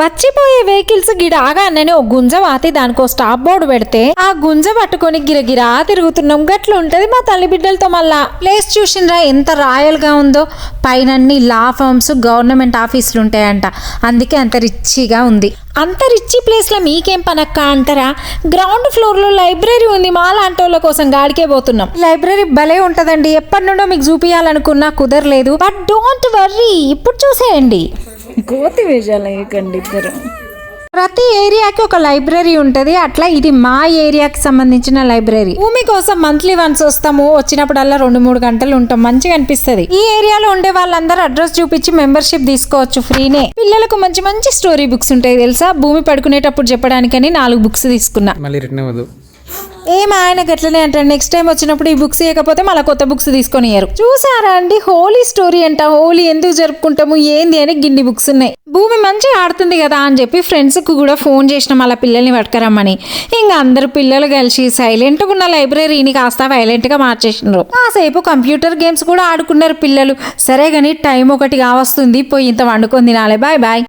వచ్చిపోయే వెహికల్స్ గిడాగానే ఓ గుంజ వాతి దానికో stop board పెడితే ఆ గుంజ పట్టుకొని గిరగిరా తిరుగుతున్నాం. గట్లు ఉంటది మా తల్లి బిడ్డలతో మళ్ళా. ప్లేస్ చూసినరా ఎంత రాయల్గా ఉందో. పైన లా ఫర్మ్స్ గవర్నమెంట్ ఆఫీసులు ఉంటాయంట. అందుకే అంత రిచ్గా ఉంది. అంత రిచ్ ప్లేస్లో మీకేం పనక్క అంటారా? గ్రౌండ్ ఫ్లోర్లో లైబ్రరీ ఉంది మా లాంటి వాళ్ళ కోసం గాడికే పోతున్నాం. లైబ్రరీ భలే ఉంటదండి. ఎప్పటి నుండో మీకు చూపించాలనుకున్నా కుదరలేదు. But don't worry. ఇప్పుడు చూసేయండి. కోతి వేషాలు వేయకండి ఇద్దరు. ప్రతి ఏరియాకి ఒక లైబ్రరీ ఉంటది. అట్లా ఇది మా ఏరియాకి సంబంధించిన లైబ్రరీ. భూమి కోసం మంత్లీ వన్స్ వస్తాము. వచ్చినప్పుడల్లా రెండు మూడు గంటలు ఉంటాం. మంచిగా అనిపిస్తది. ఈ ఏరియాలో ఉండే వాళ్ళందరూ అడ్రస్ చూపించి మెంబర్షిప్ తీసుకోవచ్చు ఫ్రీనే. పిల్లలకు మంచి మంచి స్టోరీ బుక్స్ ఉంటాయి తెలుసా? భూమి పడుకునేటప్పుడు చెప్పడానికని నాలుగు బుక్స్ తీసుకున్నా. మళ్ళీ ఏం ఆయన గట్లనే అంటాడు. నెక్స్ట్ టైం వచ్చినప్పుడు ఈ బుక్స్ ఇవ్వకపోతే మళ్ళీ కొత్త బుక్స్ తీసుకొని ఇయ్యరు. చూసారా అండి? హోలీ స్టోరీ అంట. హోలీ ఎందుకు జరుపుకుంటాము? ఏంది అని గిన్ని బుక్స్ ఉన్నాయి. భూమి మంచిగా ఆడుతుంది కదా అని చెప్పి ఫ్రెండ్స్కు కూడా ఫోన్ చేసిన. మళ్ళీ పిల్లల్ని పట్టుకరమ్మని. ఇంకా అందరు పిల్లలు కలిసి సైలెంట్గా ఉన్న లైబ్రరీని కాస్త వైలెంట్గా మార్చేసినారు. కాసేపు కంప్యూటర్ గేమ్స్ కూడా ఆడుకున్నారు పిల్లలు. సరే కానీ టైం ఒకటి కావస్తుంది. పోయి ఇంత వండుకొని తినాలి. Bye bye